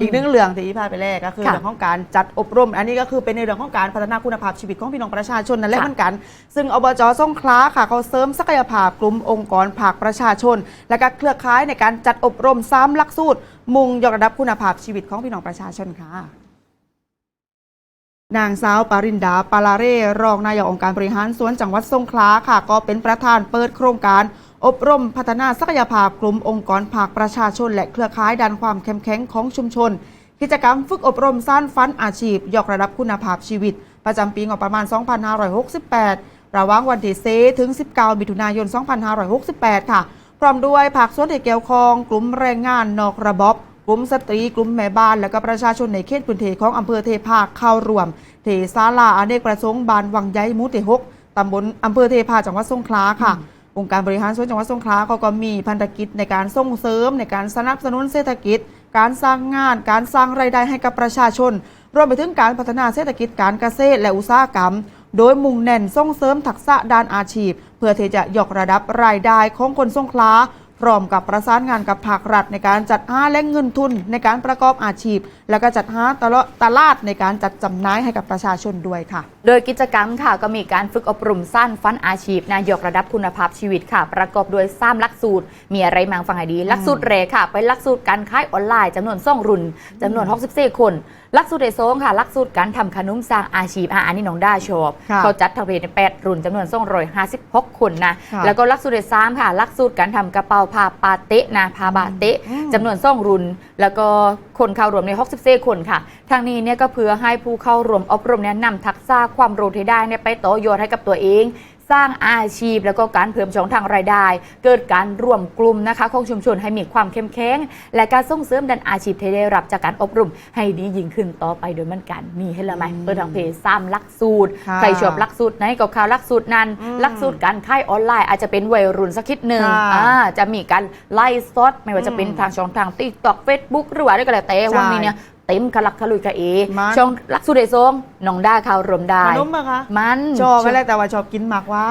อีกหนึ่งเรื่องที่พาไปแรกก็คือค่ะเรื่องของการจัดอบรม อันนี้ก็คือเป็นในเรื่องของการพัฒนาคุณภาพชีวิตของพี่น้องประชาชนนั่นแหละค่ะเหมือนกัน ซึ่งอบจสงขลาค่ะเขาเสริมศักยภาพกลุ่มองค์กรภาคประชาชน และก็เครือข่ายในการจัดอบรมซ้ำหลักสูตร มุ่งยกระดับคุณภาพชีวิตของพี่น้องประชาชนค่ะนางสาวปารินดาปาลาเร่รองนายกองค์การบริหารส่วนจังหวัดสงขลาค่ะ ก็เป็นประธานเปิดโครงการ อบรมพัฒนาศักยภาพกลุ่มองค์กรภาคประชาชน และเครือข่ายด้านความเข้มแข็งของชุมชน กิจกรรมฝึกอบรมสร้างฟันอาชีพ ยกระดับคุณภาพชีวิต ประจำปีงบประมาณ 2568 ระหว่างวันที่4ถึง 19 มิถุนายน 2568 ค่ะ พร้อมด้วยภาคส่วนที่เกี่ยวข้องกลุ่มแรงงานนอกระบบกลุ่มสตรีกลุ่มแม่บ้าน และก็ประชาชนในเขตพื้นที่ของอำเภอเทพาเข้ารวม เทศาลาอเนกประสงค์บานวังใยมูเตหกตำบลอำเภอเทพาจังหวัดสงขลาค่ะ องค์การบริหารส่วนจังหวัดสงขลาเขาก็มีพันธกิจในการส่งเสริมในการสนับสนุนเศรษฐกิจ การสร้างงาน การสร้างรายได้ให้กับประชาชน รวมไปถึงการพัฒนาเศรษฐกิจการเกษตรและอุตสาหกรรม โดยมุ่งเน้นส่งเสริมทักษะด้านอาชีพ เพื่อที่จะยกระดับรายได้ของคนสงขลา พร้อมกับประสานงานกับภาครัฐในการจัดหาแหล่งเงินทุนในการประกอบอาชีพ แล้วก็จัดหาตลาดตลาดในการจัดจำหน่ายให้กับประชาชนด้วยค่ะ โดยกิจกรรมค่ะก็มีการฝึกอบรมสั้นฟันอาชีพนายกระดับคุณภาพชีวิตค่ะ ประกอบด้วยสามหลักสูตร มีอะไรมังฟังให้ดีหลักสูตรแรค่ะเป็นหลักสูตรการขายออนไลน์จำนวนซ่องรุ่นจำนวน 64 คน ลักสูตรที่สองค่ะหลักสูตรการทำขนมสร้างอาชีพอะอันนี้น้องด้าชอบค่ะเขาจัดทำเพจในแปดรุ่นจำนวนซ่องร้อยห้าสิบหกคนนะค่ะแล้วก็หลักสูตรที่สามค่ะหลักสูตรการทำกระเป๋าผ้าปาเตะนะผ้าบาเตะอืม จำนวนซ่องรุ่น แล้วก็คนเข้ารวมใน64คนค่ะทางนี้เนี่ยก็เพื่อให้ผู้เข้ารวมอบรมเนี่ยนำทักษะความรู้ที่ได้เนี่ยไปต่อยอดให้กับตัวเอง สร้างอาชีพ แล้วก็การเพิ่มช่องทางรายได้ เกิดการรวมกลุ่มนะคะของชุมชนให้มีความเข้มแข็งและการส่งเสริมดันอาชีพที่ได้รับจากการอบรม ให้ดียิ่งขึ้นต่อไปโดยมันกันมีให้ละไหมอืมเปิดทางเพจซ้ำหลักสูตรค่ะใครชอบหลักสูตรไหนก็ข่าวหลักสูตรนั้นอืมหลักสูตรการค่ายออนไลน์อาจจะเป็นวัยรุ่นสักคิดหนึ่งค่ะอ่าจะมีการไล่สดไม่ว่าจะเป็นอืมทางช่องทางติ๊กต็อกเฟซบุ๊กหรือว่าอะไรก็แล้วแต่ใช่วันนี้เนี่ย เต็มคลักคลุยกะเอมัน ช่องหลักสูตรเดซงน้องด้าข่าวรวมได้ ขนมอะคะมันชอบไปแล้วแต่ว่าชอบกินหมากว่า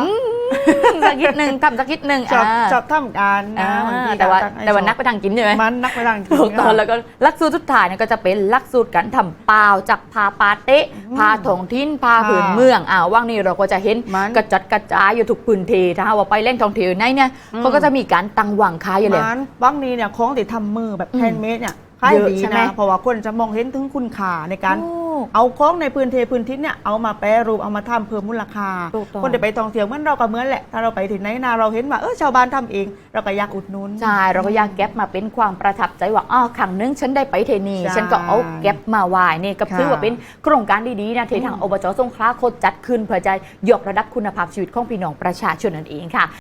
สักคิดหนึ่งทำสักคิดหนึ่งชอบาชอบทำการนะอ่าบางทีแต่ว่าก็ให้แต่ว่าชอบนักไปทางกินใช่ไหม มันนักไปทางถูกต้องแล้วก็หลักสูตรสุดท้ายเนี่ยก็จะเป็นหลักสูตรการทำเปล่าจากพาปาเตะพาถงทิ้นพาผืนเมืองอ่าว่างนี้เราก็จะเห็นมัน กระจัดกระจายอยู่ทุกพื้นที่ถ้าหากว่าไปเล่นท่องเที่ยวไหนเนี่ยอืมเขาก็จะมีการตั้งวางขายอยู่แล้ว มันบางนี้เนี่ยของติดทำมือแบบอืม แฮนด์เมดเนี่ย ขายเยอะดีใช่ไหม นะเพราะว่าคนจะมองเห็นถึงคุณค่าในการโอ้เอาของในพื้นที่พื้นที่เนี่ยเอามาแปรรูปเอามาทำเพิ่มมูลค่าถูกต้อง คนจะไปท่องเที่ยวเหมือนเราก็เหมือนแหละ ถ้าเราไปถึงไหนนาเราเห็นว่าเออชาวบ้านทำเอง เราก็อยากอุดหนุน ใช่เราก็อยากแก็บมาเป็นความประทับใจว่าอ้อครั้งนึงฉันได้ไปเทนี่ใช่ฉันก็เอาแก็บมาไหวนี่ก็ค่ะถือว่าเป็นโครงการดีๆนะที่ทางอบจสงขลาโคตรจัดขึ้นเพื่อจะยกระดับคุณภาพชีวิตของพี่น้องประชาชนนั่นเองค่ะ